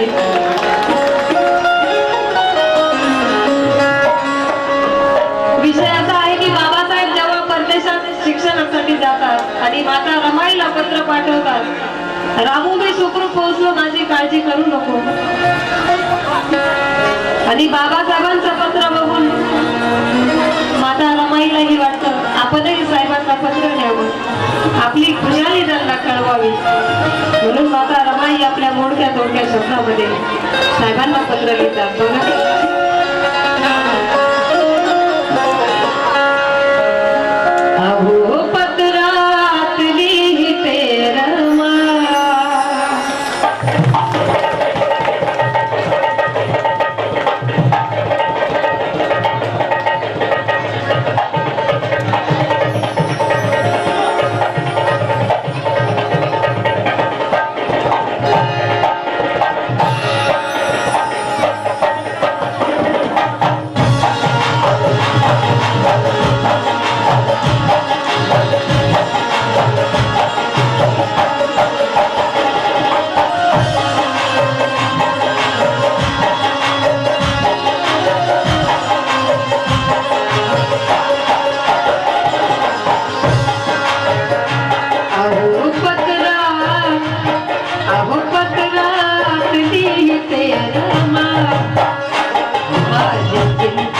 आहेत विषय असा आहे की बाबासाहेब जेव्हा परदेशात शिक्षणासाठी जातात आणि माता रमाईला पत्र पाठवतात रामू मी सुखरूप पोहोचलो माझी काळजी करू नको. आणि बाबासाहेबांचं पत्र बघून माता रमाईलाही वाटतं आपणही साहेबांना पत्र न्यावं आपली खुशाली त्यांना कळवावी. म्हणून माता आपल्या मोडक्या तोडक्या स्वप्नामध्ये साहेबांना पत्र लिहितात. Thank you.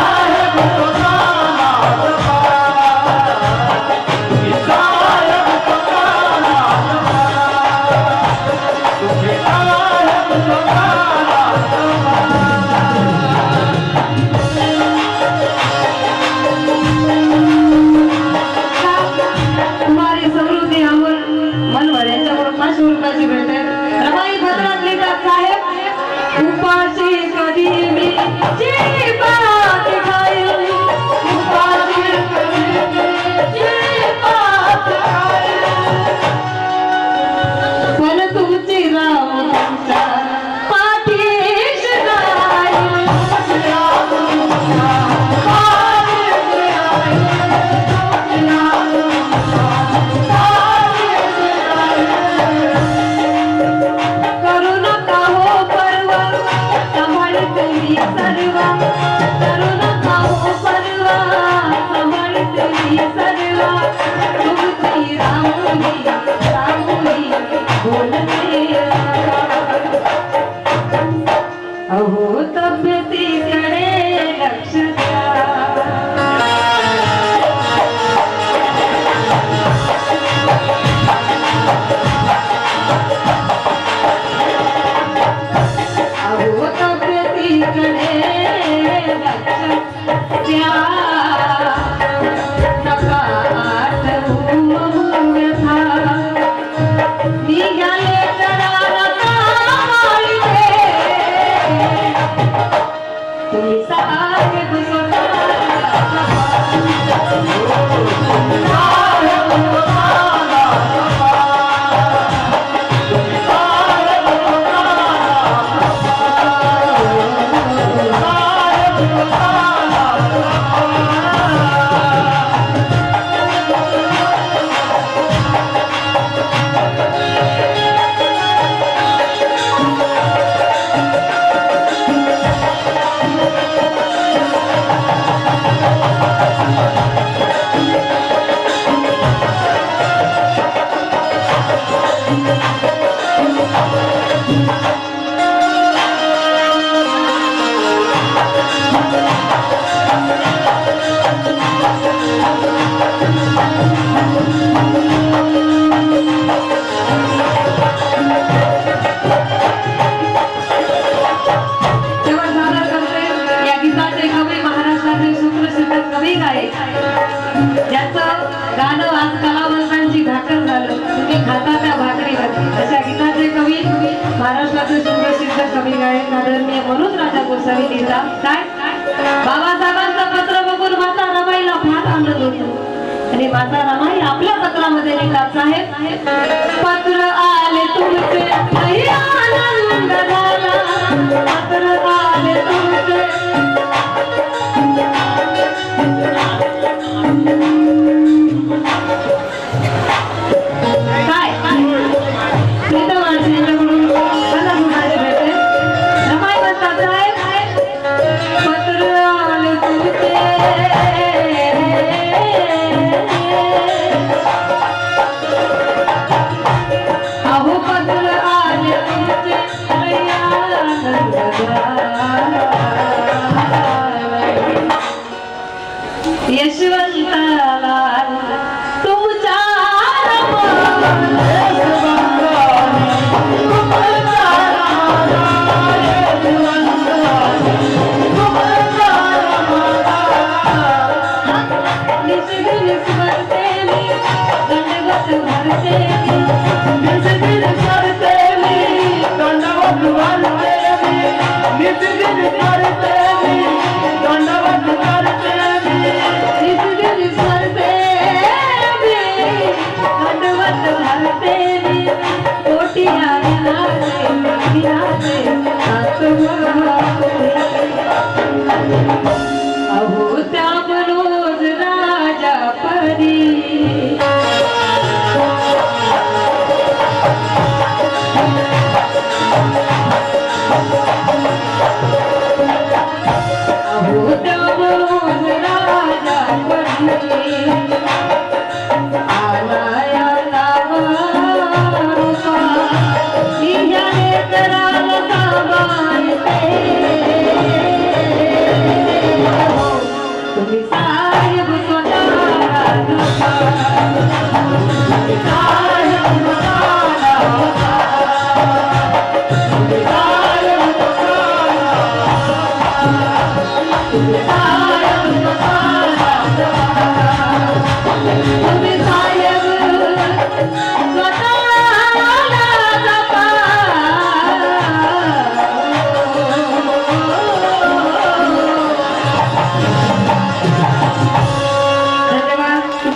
أو आदरणीय मनोज राजा गोसावी त्यांचा काय? बाबासाहेबांचा पत्र बघून माता रमाईला फार आनंद होतो. आणि माता रमाई आपल्या पत्रामध्ये लिहितात साहेब